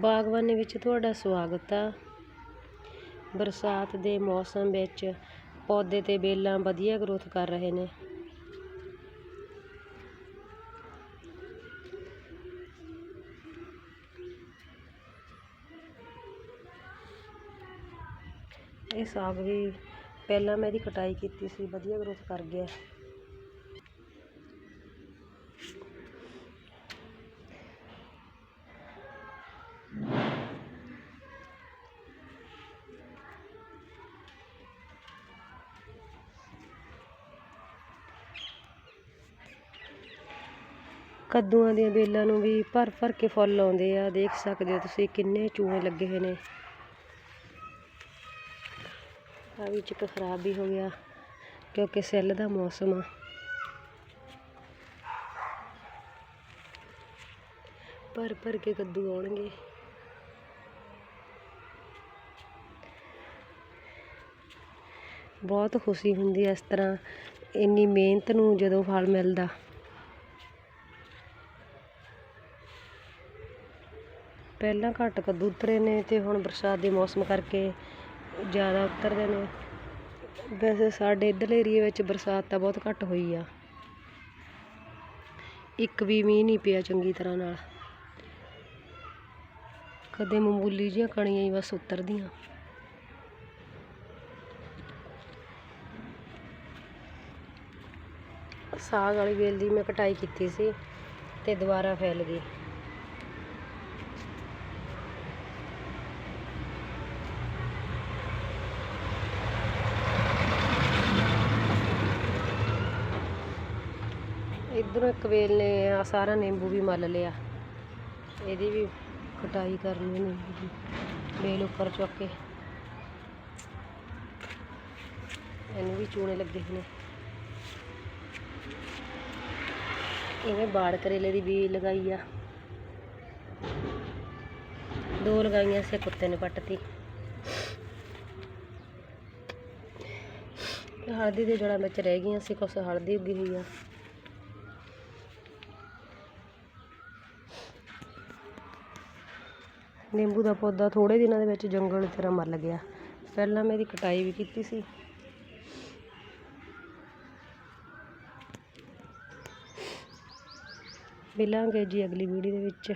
ਬਾਗਬਾਨੀ ਵਿੱਚ ਤੁਹਾਡਾ ਸਵਾਗਤ ਆ। ਬਰਸਾਤ ਦੇ ਮੌਸਮ ਵਿੱਚ ਪੌਦੇ ਤੇ ਵੇਲਾਂ ਵਧੀਆ ਗਰੋਥ ਕਰ ਰਹੇ ਨੇ। ਇਹ ਸਾਗ ਵੀ ਪਹਿਲਾਂ ਮੈਂ ਇਹਦੀ ਕਟਾਈ ਕੀਤੀ ਸੀ, ਵਧੀਆ ਗਰੋਥ ਕਰ ਗਿਆ। ਕੱਦੂਆਂ ਦੀਆਂ ਵੇਲਾਂ ਨੂੰ ਵੀ ਭਰ ਭਰ ਕੇ ਫੁੱਲ ਆਉਂਦੇ ਆ। ਦੇਖ ਸਕਦੇ ਹੋ ਤੁਸੀਂ ਕਿੰਨੇ ਚੂਹੇ ਲੱਗੇ ਹੋਏ ਨੇ। ਆ ਵਿੱਚ ਇੱਕ ਖਰਾਬ ਵੀ ਹੋ ਗਿਆ ਕਿਉਂਕਿ ਸੈੱਲ ਦਾ ਮੌਸਮ ਆ। ਭਰ ਭਰ ਕੇ ਕੱਦੂ ਆਉਣਗੇ। ਬਹੁਤ ਖੁਸ਼ੀ ਹੁੰਦੀ ਹੈ ਇਸ ਤਰ੍ਹਾਂ ਇੰਨੀ ਮਿਹਨਤ ਨੂੰ ਜਦੋਂ ਫਲ ਮਿਲਦਾ। ਪਹਿਲਾਂ ਘੱਟ ਕੱਦੂ ਉਤਰੇ ਨੇ ਤੇ ਹੁਣ ਬਰਸਾਤ ਦੇ ਮੌਸਮ ਕਰਕੇ ਜ਼ਿਆਦਾ ਉਤਰਦੇ ਨੇ। ਵੈਸੇ ਸਾਡੇ ਇੱਧਰਲੇ ਏਰੀਏ ਵਿੱਚ ਬਰਸਾਤ ਤਾਂ ਬਹੁਤ ਘੱਟ ਹੋਈ ਆ। ਇੱਕ ਵੀ ਮੀਂਹ ਨਹੀਂ ਪਿਆ ਚੰਗੀ ਤਰ੍ਹਾਂ ਨਾਲ। ਕਦੇ ਮਾਮੂਲੀ ਜਿਹੀਆਂ ਕਣੀਆਂ ਹੀ ਬਸ ਉਤਰਦੀਆਂ। ਸਾਗ ਵਾਲੀ ਵੇਲ ਦੀ ਮੈਂ ਕਟਾਈ ਕੀਤੀ ਸੀ ਤੇ ਦੁਬਾਰਾ ਫੈਲ ਗਈ। ਇੱਧਰੋਂ ਇੱਕ ਵੇਲ ਨੇ ਆ, ਸਾਰਾ ਨਿੰਬੂ ਵੀ ਮੱਲ ਲਿਆ। ਇਹਦੀ ਵੀ ਕਟਾਈ ਕਰਨੀ ਨਿੰਬੂ ਦੀ ਵੇਲ ਉੱਪਰ ਚੁੱਕ ਕੇ। ਇਹਨੂੰ ਵੀ ਚੂਣੇ ਲੱਗੇ ਹੋਏ ਨੇ ਇਹਨੇ ਬਾੜ ਕਰੇਲੇ ਦੀ ਵੀ ਲਗਾਈ ਆ। ਦੋ ਲਗਾਈਆਂ ਸੀ ਕੁੱਤੇ ਨੇ ਪੱਟਤੀ। ਹਲਦੀ ਦੇ ਜੜਾਂ ਵਿੱਚ ਰਹਿ ਗਈਆਂ ਸੀ, ਕੁਛ ਹਲਦੀ ਉੱਗੀ ਹੋਈ ਆ। ਨਿੰਬੂ ਦਾ ਪੌਦਾ ਥੋੜੇ ਦਿਨਾਂ ਦੇ ਵਿੱਚ ਜੰਗਲ ਦੀ ਤਰ੍ਹਾਂ ਮੱਲ ਗਿਆ ਪਹਿਲਾਂ ਮੈਂ ਇਹਦੀ ਕਟਾਈ ਵੀ ਕੀਤੀ ਸੀ। ਮਿਲਾਂਗੇ ਜੀ ਅਗਲੀ ਵੀਡੀਓ ਦੇ ਵਿੱਚ।